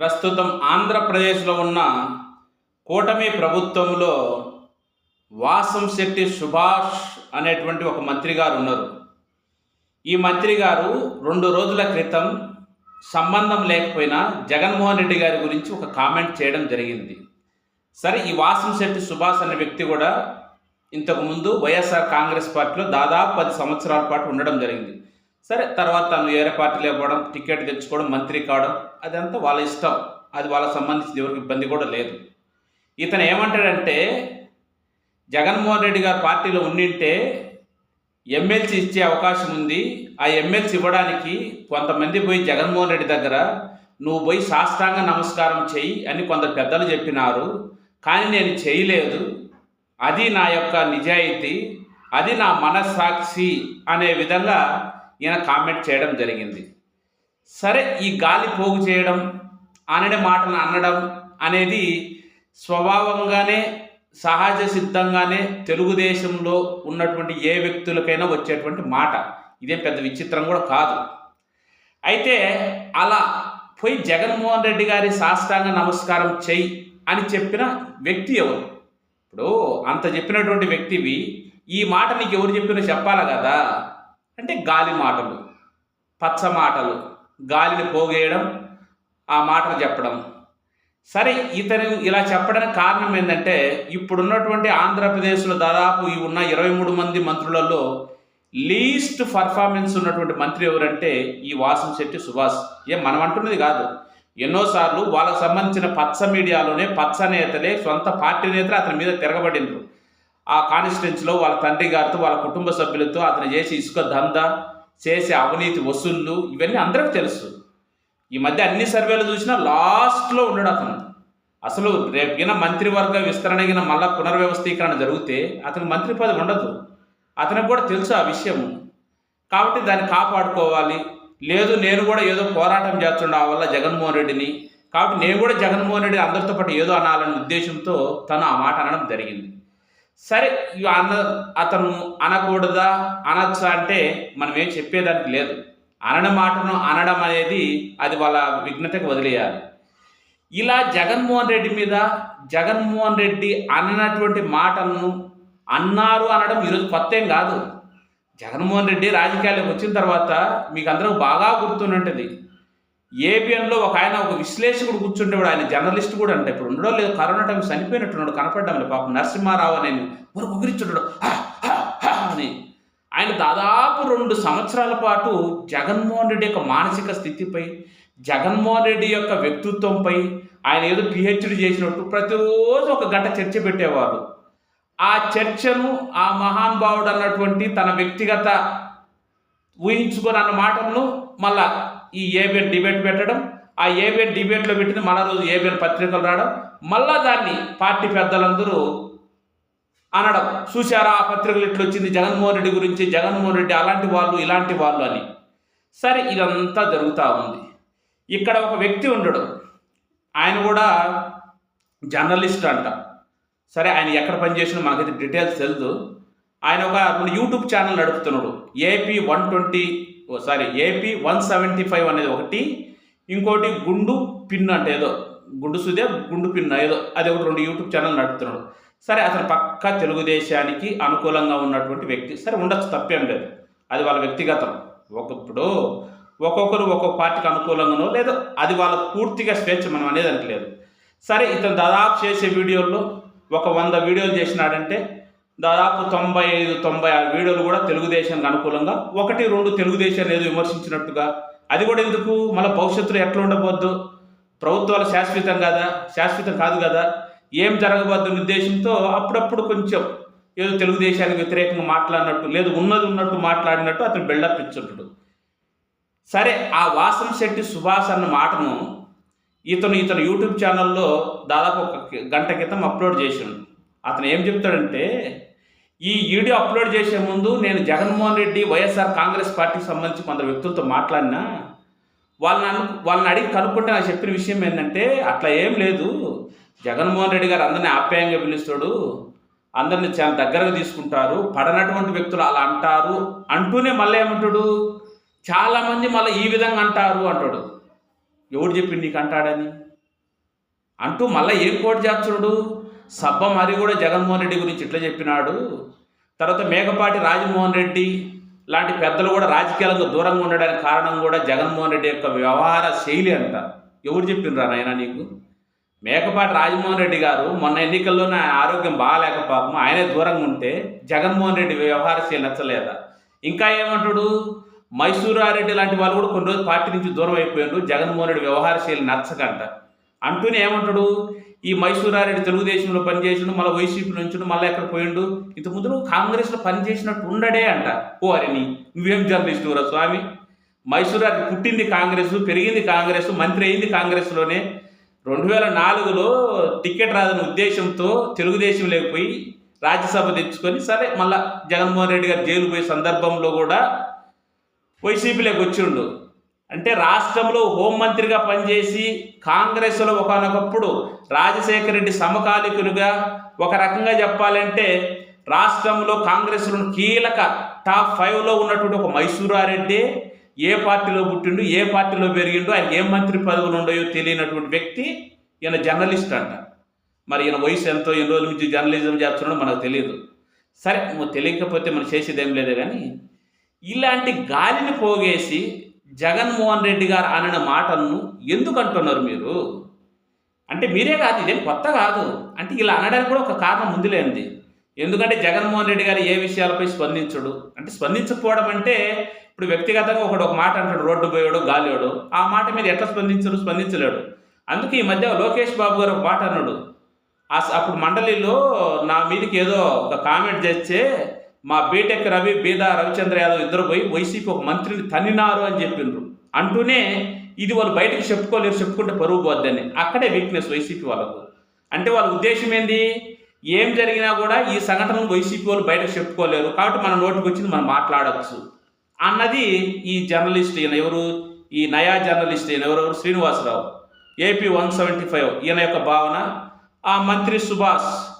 ప్రస్తుతం ఆంధ్రప్రదేశ్లో ఉన్న కూటమి ప్రభుత్వంలో వాసం శెట్టి సుభాష్ అనేటువంటి ఒక మంత్రి గారు ఉన్నారు. ఈ మంత్రి గారు రెండు రోజుల క్రితం సంబంధం లేకపోయినా జగన్మోహన్ రెడ్డి గారి గురించి ఒక కామెంట్ చేయడం జరిగింది. సరే ఈ వాసం శెట్టి సుభాష్ అనే వ్యక్తి కూడా ఇంతకుముందు వైఎస్ఆర్ కాంగ్రెస్ పార్టీలో దాదాపు పది సంవత్సరాల పాటు ఉండడం జరిగింది. సరే తర్వాత తను వేరే పార్టీలో ఇవ్వడం టికెట్ తెచ్చుకోవడం మంత్రి కావడం అదంతా వాళ్ళ ఇష్టం. అది వాళ్ళకి సంబంధించి ఎవరికి ఇబ్బంది కూడా లేదు. ఇతను ఏమంటాడంటే జగన్మోహన్ రెడ్డి గారు పార్టీలో ఉండింటే ఎమ్మెల్సీ ఇచ్చే అవకాశం ఉంది. ఆ ఎమ్మెల్సీ ఇవ్వడానికి కొంతమంది పోయి జగన్మోహన్ రెడ్డి దగ్గర నువ్వు పోయి సాష్టాంగ నమస్కారం చెయ్యి అని కొందరు పెద్దలు చెప్పినారు. కానీ నేను చేయలేదు. అది నా యొక్క నిజాయితీ. అది నా మనస్సాక్షి అనే విధంగా ఈయన కామెంట్ చేయడం జరిగింది. సరే ఈ గాలి పోగు చేయడం అనడే మాటలు అనడం అనేది స్వభావంగానే సహజ సిద్ధంగానే తెలుగుదేశంలో ఉన్నటువంటి ఏ వ్యక్తులకైనా వచ్చేటువంటి మాట. ఇదే పెద్ద విచిత్రం కూడా కాదు. అయితే అలా పోయి జగన్మోహన్ రెడ్డి గారి సాష్టాంగ నమస్కారం చెయ్యి అని చెప్పిన వ్యక్తి ఎవరు? ఇప్పుడు అంత చెప్పినటువంటి వ్యక్తివి ఈ మాట నీకు ఎవరు చెప్పినా చెప్పాలి కదా? అంటే గాలి మాటలు పచ్చ మాటలు గాలిని పోగేయడం ఆ మాటలు చెప్పడం. సరే ఇతను ఇలా చెప్పడానికి కారణం ఏంటంటే ఇప్పుడున్నటువంటి ఆంధ్రప్రదేశ్లో దాదాపు ఈ ఉన్న ఇరవై మూడు మంది మంత్రులలో లీస్ట్ పర్ఫార్మెన్స్ ఉన్నటువంటి మంత్రి ఎవరంటే ఈ వాసం శెట్టి సుభాష్. ఏం మనం అంటున్నది కాదు. ఎన్నోసార్లు వాళ్ళకు సంబంధించిన పచ్చ మీడియాలోనే పచ్చ నేతలే సొంత పార్టీ నేతలు అతని మీద తిరగబడినరు. ఆ కాన్స్టిట్యున్సీలో వాళ్ళ తండ్రి గారితో వాళ్ళ కుటుంబ సభ్యులతో అతను చేసి ఇసుక దందా చేసే అవినీతి వసూళ్ళు ఇవన్నీ అందరికీ తెలుసు. ఈ మధ్య అన్ని సర్వేలు చూసినా లాస్ట్లో ఉన్నాడు అతను. అసలు రేపిన మంత్రివర్గ విస్తరణ అయిన మళ్ళా పునర్వ్యవస్థీకరణ జరిగితే అతనికి మంత్రి పదవి ఉండదు. అతనికి కూడా తెలుసు ఆ విషయం. కాబట్టి దాన్ని కాపాడుకోవాలి. లేదు నేను కూడా ఏదో పోరాటం చేస్తుండ వల్ల జగన్మోహన్ రెడ్డిని. కాబట్టి నేను కూడా జగన్మోహన్ రెడ్డి అందరితో పాటు ఏదో అనాలనే ఉద్దేశంతో తను ఆ మాట అనడం జరిగింది. సరే అన్న అతను అనకూడదా? అనొచ్చా అంటే మనం ఏం చెప్పేదానికి లేదు. అనడం మాటను అనడం అనేది అది వాళ్ళ విఘ్నతకు వదిలేయాలి. ఇలా జగన్మోహన్ రెడ్డి మీద జగన్మోహన్ రెడ్డి అన్నటువంటి మాటలను అన్నారు అనడం ఈరోజు కొత్త ఏం కాదు. జగన్మోహన్ రెడ్డి రాజకీయాల్లోకి వచ్చిన తర్వాత మీకు అందరూ బాగా గుర్తుంటుంది ఏబిఎన్లో ఒక ఆయన ఒక విశ్లేషకుడు కూర్చుండేవాడు ఆయన జర్నలిస్ట్ కూడా అంటే ఇప్పుడు ఉండడో లేదు కరోనా టైం చనిపోయినట్టున్నాడు కనపడ్డాం లేదు పాపం. నరసింహారావు అని మరి కుగిరిచుంటాడు అని. ఆయన దాదాపు రెండు సంవత్సరాల పాటు జగన్మోహన్ రెడ్డి యొక్క మానసిక స్థితిపై జగన్మోహన్ రెడ్డి యొక్క వ్యక్తిత్వంపై ఆయన ఏదో పిహెచ్డి చేసినట్టు ప్రతిరోజు ఒక గంట చర్చ పెట్టేవారు. ఆ చర్చను ఆ మహానుభావుడు అన్నటువంటి తన వ్యక్తిగత ఊహించుకొని అన్న మాటలను మళ్ళా ఈ ఏబిఎన్ డిబేట్ పెట్టడం ఆ ఏబిఎన్ డిబేట్లో పెట్టింది మళ్ళా రోజు ఏబిఎన్ పత్రికలు రావడం మళ్ళా దాన్ని పార్టీ పెద్దలందరూ అనడం. చూశారా ఆ పత్రికలు ఇట్లా వచ్చింది జగన్మోహన్ రెడ్డి గురించి జగన్మోహన్ రెడ్డి అలాంటి వాళ్ళు ఇలాంటి వాళ్ళు అని. సరే ఇదంతా జరుగుతూ ఉంది. ఇక్కడ ఒక వ్యక్తి ఉండడు. ఆయన కూడా జర్నలిస్ట్ అంట. సరే ఆయన ఎక్కడ పనిచేసినా మనకైతే డీటెయిల్స్ తెలుసు ఆయన ఒక యూట్యూబ్ ఛానల్ నడుపుతున్నాడు. AP one twenty sorry AP one seventy five అనేది ఒకటి ఇంకోటి గుండు పిన్ అంటే ఏదో గుండు సుదే గుండు పిన్ ఏదో అది ఒకటి రెండు యూట్యూబ్ ఛానల్ నడుపుతున్నాడు. సరే అతను పక్కా తెలుగుదేశానికి అనుకూలంగా ఉన్నటువంటి వ్యక్తి. సరే ఉండొచ్చు తప్పేం లేదు. అది వాళ్ళ వ్యక్తిగతం. ఒకప్పుడు ఒక్కొక్కరు ఒక్కొక్క పార్టీకి అనుకూలంగానో లేదో అది వాళ్ళ పూర్తిగా స్వేచ్ఛ మనం అనేది అనట్లేదు సరే ఇతను దాదాపు చేసే వీడియోల్లో ఒక వంద వీడియోలు చేసినాడంటే దాదాపు తొంభై ఐదు తొంభై ఆరు వీడియోలు కూడా తెలుగుదేశానికి అనుకూలంగా ఒకటి రెండు తెలుగుదేశాన్ని ఏదో విమర్శించినట్టుగా. అది కూడా ఎందుకు? మళ్ళీ భవిష్యత్తులో ఎట్లా ఉండబోద్దు? ప్రభుత్వాలు శాశ్వతం కదా? శాశ్వతం కాదు కదా? ఏం జరగబోద్దు ఉద్దేశంతో అప్పుడప్పుడు కొంచెం ఏదో తెలుగుదేశానికి వ్యతిరేకంగా మాట్లాడినట్టు లేదు ఉన్నది ఉన్నట్టు మాట్లాడినట్టు అతను బిల్డప్ ఇచ్చుంటాడు. సరే ఆ వాసన శెట్టి సుభాష్ అన్న మాటను ఇతను ఇతను యూట్యూబ్ ఛానల్లో దాదాపు ఒక గంట క్రితం అప్లోడ్ చేసిండు. అతను ఏం చెప్తాడంటే ఈ వీడియో అప్లోడ్ చేసే ముందు నేను జగన్మోహన్ రెడ్డి వైఎస్ఆర్ కాంగ్రెస్ పార్టీకి సంబంధించి కొందరు వ్యక్తులతో మాట్లాడినా వాళ్ళని అను వాళ్ళని అడిగి కనుక్కుంటే నాకు చెప్పిన విషయం ఏంటంటే అట్లా ఏం లేదు. జగన్మోహన్ రెడ్డి గారు అందరినీ ఆప్యాయంగా పిలుస్తాడు. అందరిని చాలా దగ్గరగా తీసుకుంటారు. పడనటువంటి వ్యక్తులు అలా అంటారు. అంటూనే మళ్ళీ ఏమంటాడు? చాలామంది మళ్ళీ ఈ విధంగా అంటారు అంటాడు. ఎవడు చెప్పింది నీకు అంటాడని? అంటూ మళ్ళీ ఏం కోటి చేస్తున్నాడు? సబ్బ మరి కూడా జగన్మోహన్ రెడ్డి గురించి ఇట్లా చెప్పినాడు. తర్వాత మేకపాటి రాజమోహన్ రెడ్డి లాంటి పెద్దలు కూడా రాజకీయాలకు దూరంగా ఉండడానికి కారణం కూడా జగన్మోహన్ రెడ్డి యొక్క వ్యవహార శైలి అంట. ఎవరు చెప్పిండ్రా నాయన నీకు? మేకపాటి రాజమోహన్ రెడ్డి గారు మొన్న ఎన్నికల్లోనే నా ఆరోగ్యం బాగాలేక పాపం ఆయనే దూరంగా ఉంటే జగన్మోహన్ రెడ్డి వ్యవహార శైలి నచ్చలేదా? ఇంకా ఏమంటాడు? మైసూరారెడ్డి లాంటి వాళ్ళు కూడా కొన్ని రోజులు పార్టీ నుంచి దూరం అయిపోయాడు జగన్మోహన్ రెడ్డి వ్యవహార శైలి నచ్చకంట. అంటూనే ఏమంటాడు? ఈ మైసూరారెడ్డి తెలుగుదేశంలో పనిచేసిండు మళ్ళీ వైసీపీ నుంచి మళ్ళీ ఎక్కడ పోయిండు? ఇంత ముందు నువ్వు కాంగ్రెస్లో పనిచేసినట్టు ఉండడే అంట. ఓ అరిని నువ్వేం జర్నలిస్టు రా స్వామి? మైసూరారెడ్డి పుట్టింది కాంగ్రెస్ పెరిగింది కాంగ్రెస్ మంత్రి అయింది కాంగ్రెస్లోనే. రెండు వేల నాలుగులో టికెట్ రాదని ఉద్దేశంతో తెలుగుదేశం లేకపోయి రాజ్యసభ తెచ్చుకొని సరే మళ్ళా జగన్మోహన్ రెడ్డి గారు జైలు పోయే సందర్భంలో కూడా వైసీపీలోకి వచ్చిండు. అంటే రాష్ట్రంలో హోంమంత్రిగా పనిచేసి కాంగ్రెస్లో ఒకనొకప్పుడు రాజశేఖర రెడ్డి సమకాలికులుగా ఒక రకంగా చెప్పాలంటే రాష్ట్రంలో కాంగ్రెస్లో కీలక టాప్ ఫైవ్లో ఉన్నటువంటి ఒక మైసూరారెడ్డి ఏ పార్టీలో పుట్టిండు ఏ పార్టీలో పెరిగిండు ఆయన ఏ మంత్రి పదవులు ఉండయో తెలియనటువంటి వ్యక్తి ఈయన జర్నలిస్ట్ అంట. మరి ఈయన వయసు ఎంతో ఎన్ని రోజుల నుంచి జర్నలిజం చేస్తున్నాడో మనకు తెలియదు. సరే తెలియకపోతే మనం చేసేది ఏం లేదు కానీ ఇలాంటి గాలిని పోగేసి జగన్మోహన్ రెడ్డి గారు అనిన మాటలను ఎందుకు అంటున్నారు మీరు? అంటే మీరే కాదు ఇదేం కొత్త కాదు. అంటే ఇలా అనడానికి కూడా ఒక కారణం ముందులేంది ఎందుకంటే జగన్మోహన్ రెడ్డి గారు ఏ విషయాలపై స్పందించడు? అంటే స్పందించకపోవడం అంటే ఇప్పుడు వ్యక్తిగతంగా ఒకడు ఒక మాట అంటాడు రోడ్డు పోయాడు గాలివాడు ఆ మాట మీద ఎట్లా స్పందించడు? స్పందించలేడు. అందుకే ఈ మధ్య లోకేష్ బాబు గారు ఒక మాట అన్నాడు. అప్పుడు మండలిలో నా మీదకి ఏదో ఒక కామెంట్ చేస్తే మా బీటెక్ రవి బీదా రవిచంద్ర యాదవ్ ఇద్దరు పోయి వైసీపీ ఒక మంత్రిని తన్నినారు అని చెప్పిండ్రు. అంటూనే ఇది వాళ్ళు బయటకు చెప్పుకోలేరు చెప్పుకుంటే పరువు పోద్దని. అక్కడే వీక్నెస్ వైసీపీ వాళ్ళకు. అంటే వాళ్ళ ఉద్దేశం ఏంది? ఏం జరిగినా కూడా ఈ సంఘటనలు వైసీపీ వాళ్ళు బయటకు చెప్పుకోలేరు. కాబట్టి మన నోటికి వచ్చింది మనం మాట్లాడవచ్చు అన్నది ఈ జర్నలిస్ట్ ఈయన ఎవరు? ఈ నయా జర్నలిస్ట్ ఈయన ఎవరెవరు Srinivasa Rao. AP one seventy five ఈయన యొక్క భావన. ఆ మంత్రి సుభాష్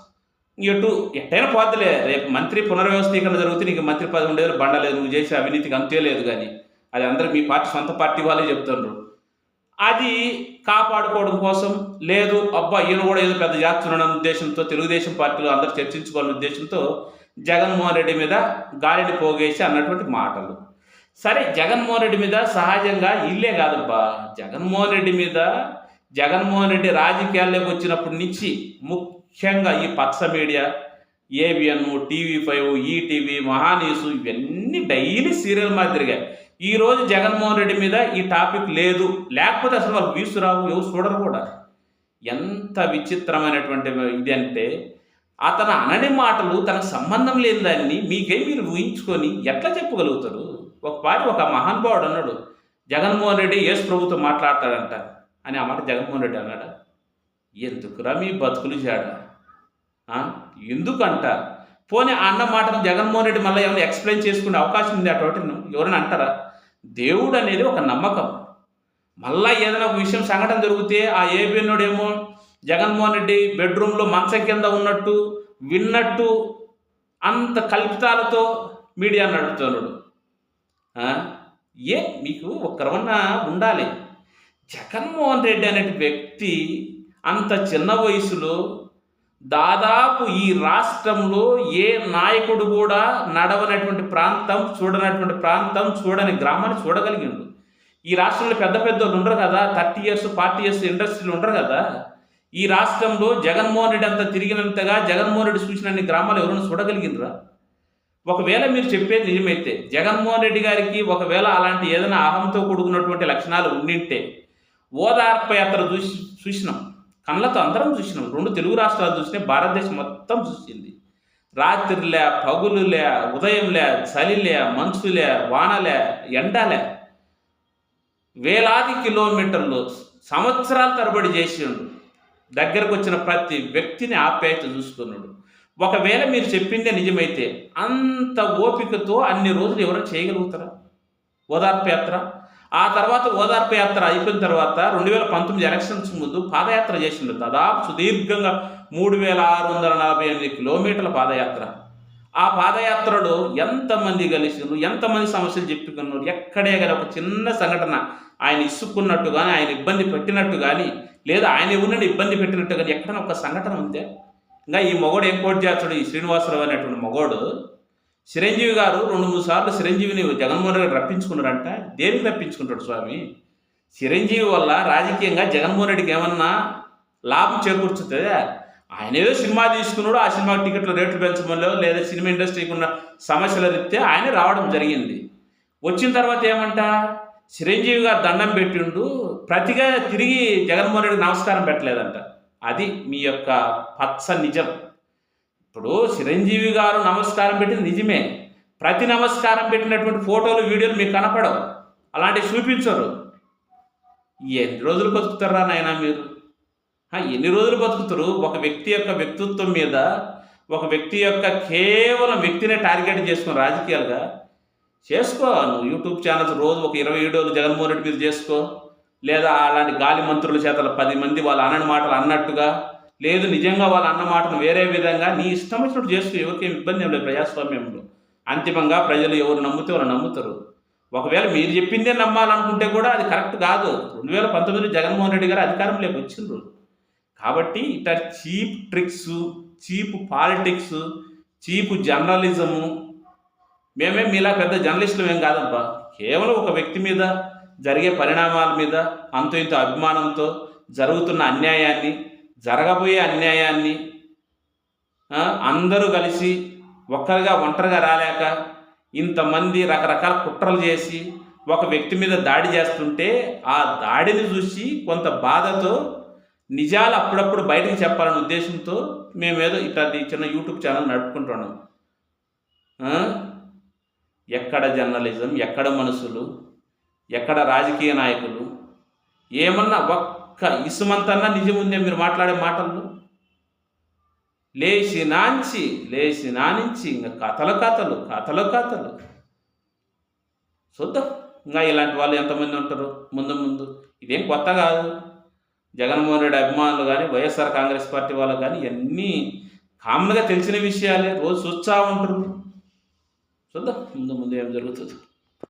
ఎటు ఎట్టైనా పోద్దులే. రేపు మంత్రి పునర్వ్యవస్థీకరణ జరిగితే నీకు మంత్రి పదవి ఉండేది బండలేదు నువ్వు చేసే అవినీతికి అంతే లేదు కానీ. అది అందరూ మీ పార్టీ సొంత పార్టీ వాళ్ళే చెప్తున్నారు అది కాపాడుకోవడం కోసం లేదు అబ్బా ఈయన కూడా ఏదో పెద్ద చేస్తున్నాడన్న ఉద్దేశంతో తెలుగుదేశం పార్టీలో అందరూ చర్చించుకోవాలనే ఉద్దేశంతో జగన్మోహన్ రెడ్డి మీద గాలిని పోగేసి అన్నటువంటి మాటలు. సరే జగన్మోహన్ రెడ్డి మీద సహజంగా ఇల్లే కాదబ్బా. జగన్మోహన్ రెడ్డి మీద జగన్మోహన్ రెడ్డి రాజకీయాల్లోకి వచ్చినప్పటి నుంచి ముక్ ముఖ్యంగా ఈ పచ్చ media ABN TV five ETV Mahaa News ఇవన్నీ డైలీ సీరియల్ మాదిరిగా. ఈరోజు జగన్మోహన్ రెడ్డి మీద ఈ టాపిక్ లేదు. లేకపోతే అసలు వాళ్ళు వ్యూస్ రావు ఎవరు చూడరు కూడా. ఎంత విచిత్రమైనటువంటి ఇది అంటే అతను అనని మాటలు తనకు సంబంధం లేని దాన్ని మీకే మీరు ఊహించుకొని ఎట్లా చెప్పగలుగుతారు? ఒక పాటి ఒక మహానుభావుడు అన్నాడు జగన్మోహన్ రెడ్డి యేసు ప్రభుత్వం మాట్లాడతాడంట అని ఆ మాట జగన్మోహన్ రెడ్డి అన్నాడా? ఎందుకురా మీ బతుకులు చేయడం ఎందుకంట? పోనీ అన్న మాటను జగన్మోహన్ రెడ్డి మళ్ళీ ఏమైనా ఎక్స్ప్లెయిన్ చేసుకునే అవకాశం ఉంది అటువంటి ఎవరైనా అంటారా? దేవుడు అనేది ఒక నమ్మకం. మళ్ళీ ఏదైనా ఒక విషయం సంఘటన జరిగితే ఆ ఏబిఎన్నోడేమో జగన్మోహన్ రెడ్డి బెడ్రూమ్లో మంచం కింద ఉన్నట్టు విన్నట్టు అంత కల్పితాలతో మీడియా నడుపుతున్నాడు. ఏ? మీకు ఒక్కరమన్నా ఉండాలి. జగన్మోహన్ రెడ్డి అనే వ్యక్తి అంత చిన్న వయసులో దాదాపు ఈ రాష్ట్రంలో ఏ నాయకుడు కూడా నడవనటువంటి ప్రాంతం చూడనటువంటి ప్రాంతం చూడని గ్రామాన్ని చూడగలిగిండు. ఈ రాష్ట్రంలో పెద్ద పెద్ద వాళ్ళు ఉండరు కదా థర్టీ ఇయర్స్ ఫార్టీ ఇయర్స్ ఇండస్ట్రీలు ఉండరు కదా. ఈ రాష్ట్రంలో జగన్మోహన్ రెడ్డి అంత తిరిగినంతగా జగన్మోహన్ రెడ్డి చూసినన్ని గ్రామాలు ఎవరైనా చూడగలిగినరా ఒకవేళ మీరు చెప్పేది నిజమైతే జగన్మోహన్ రెడ్డి గారికి ఒకవేళ అలాంటి ఏదైనా అహంతో కూడుకున్నటువంటి లక్షణాలు ఉండింటే ఓదార్ప యాత్ర చూసి చూసినాం. కళ్ళతో అందరం చూసినాం. రెండు తెలుగు రాష్ట్రాలు చూసినా భారతదేశం మొత్తం చూసింది. రాత్రిలే పగులులే ఉదయంలే చలిలే మంచులే వానలే ఎండలే. వేలాది కిలోమీటర్లు సంవత్సరాల తరబడి చేసిండు. దగ్గరకు వచ్చిన ప్రతి వ్యక్తిని ఆప్యాయత చూసుకున్నాడు ఒకవేళ మీరు చెప్పిందే నిజమైతే అంత ఓపికతో అన్ని రోజులు ఎవరైనా చేయగలుగుతారా? ఓదార్పు యాత్ర? ఆ తర్వాత ఓదార్పు యాత్ర అయిపోయిన తర్వాత రెండు వేల పంతొమ్మిది ఎలక్షన్స్ ముందు పాదయాత్ర చేసిండు. దాదాపు సుదీర్ఘంగా మూడు వేల ఆరు వందల నలభై ఎనిమిది కిలోమీటర్ల పాదయాత్ర. ఆ పాదయాత్రలో ఎంతమంది కలిసినారు ఎంతమంది సమస్యలు చెప్పుకున్నారు ఎక్కడే గల ఒక చిన్న సంఘటన ఆయన ఇసుక్కున్నట్టు కానీ ఆయన ఇబ్బంది పెట్టినట్టు కానీ లేదా ఆయన ఉన్న ఇబ్బంది పెట్టినట్టు కానీ ఎక్కడైనా ఒక సంఘటన ఉందే ఇంకా ఈ మగోడు ఏం కోట్ చేస్తాడు ఈ శ్రీనివాసరావు అనేటువంటి మగోడు చిరంజీవి గారు రెండు మూడు సార్లు చిరంజీవిని జగన్మోహన్ రెడ్డి రప్పించుకున్నారంట. దేనికి రప్పించుకుంటాడు స్వామి? చిరంజీవి వల్ల రాజకీయంగా జగన్మోహన్ రెడ్డికి ఏమన్నా లాభం చేకూర్చుతుందే? ఆయన ఏదో సినిమా తీసుకున్నాడు ఆ సినిమా టికెట్ల రేట్లు పెంచడంలో లేదా సినిమా ఇండస్ట్రీకి ఉన్న సమస్యల రీత్యా ఆయన రావడం జరిగింది. వచ్చిన తర్వాత ఏమంట? చిరంజీవి గారు దండం పెట్టిండు ప్రతిగా తిరిగి జగన్మోహన్ రెడ్డి నమస్కారం పెట్టలేదంట. అది మీ యొక్క పచ్చ నిజం. ఇప్పుడు చిరంజీవి గారు నమస్కారం పెట్టింది నిజమే. ప్రతి నమస్కారం పెట్టినటువంటి ఫోటోలు వీడియోలు మీకు కనపడవు. అలాంటివి చూపించరు. ఎన్ని రోజులు బతుకుతారా నాయనా మీరు? ఎన్ని రోజులు బతుకుతారు? ఒక వ్యక్తి యొక్క వ్యక్తిత్వం మీద ఒక వ్యక్తి యొక్క కేవలం వ్యక్తినే టార్గెట్ చేసుకుని రాజకీయాలుగా చేసుకో. నువ్వు యూట్యూబ్ ఛానల్స్ రోజు ఒక ఇరవై వీడియోలు జగన్మోహన్ రెడ్డి మీద చేసుకో. లేదా అలాంటి గాలి మంత్రుల చేతల పది మంది వాళ్ళ అన్నని మాటలు అన్నట్టుగా లేదు నిజంగా వాళ్ళ అన్న మాటను వేరే విధంగా నీ ఇష్టం వచ్చినట్టు చేస్తూ ఎవరికేం ఇబ్బంది ఏం లేదు ప్రజాస్వామ్యంలో. అంతిమంగా ప్రజలు ఎవరు నమ్మితే వాళ్ళు నమ్ముతారు. ఒకవేళ మీరు చెప్పిందే నమ్మాలనుకుంటే కూడా అది కరెక్ట్ కాదు. రెండు వేల పంతొమ్మిది జగన్మోహన్ రెడ్డి గారు అధికారంలోకి వచ్చిండ్రు. కాబట్టి ఇట cheap tricks cheap politics cheap journalism మేమే మీలా పెద్ద జర్నలిస్టులు ఏం కాదబ్బా. కేవలం ఒక వ్యక్తి మీద జరిగే పరిణామాల మీద అంత ఇంత అభిమానంతో జరుగుతున్న అన్యాయాన్ని జరగబోయే అన్యాయాన్ని అందరూ కలిసి ఒక్కరిగా ఒంటరిగా రాలేక ఇంతమంది రకరకాల కుట్రలు చేసి ఒక వ్యక్తి మీద దాడి చేస్తుంటే ఆ దాడిని చూసి కొంత బాధతో నిజాలు అప్పుడప్పుడు బయటకు చెప్పాలనే ఉద్దేశంతో మేమేదో ఇట్లాంటి చిన్న యూట్యూబ్ ఛానల్ నడుపుకుంటున్నాం. ఎక్కడ జర్నలిజం ఎక్కడ మనుషులు ఎక్కడ రాజకీయ నాయకులు ఏమన్నా ఒక్క ఇసుమంతన్నా నిజం ఉందే మీరు మాట్లాడే మాటల్లో. లేచి నాంచి లేచి నానించి ఇంకా కథలు కథలు కథలు కథలు. చూద్దాం. ఇంకా ఇలాంటి వాళ్ళు ఎంతమంది ఉంటారు? ముందు ముందు. ఇదేం కొత్త కాదు. జగన్మోహన్ రెడ్డి అభిమానులు కానీ వైఎస్ఆర్ కాంగ్రెస్ పార్టీ వాళ్ళు కానీ ఇవన్నీ కామన్గా తెలిసిన విషయాలే రోజు చూస్తూ ఉంటారు. చూద్దాం. ముందు ముందు ఏం జరుగుతుంది.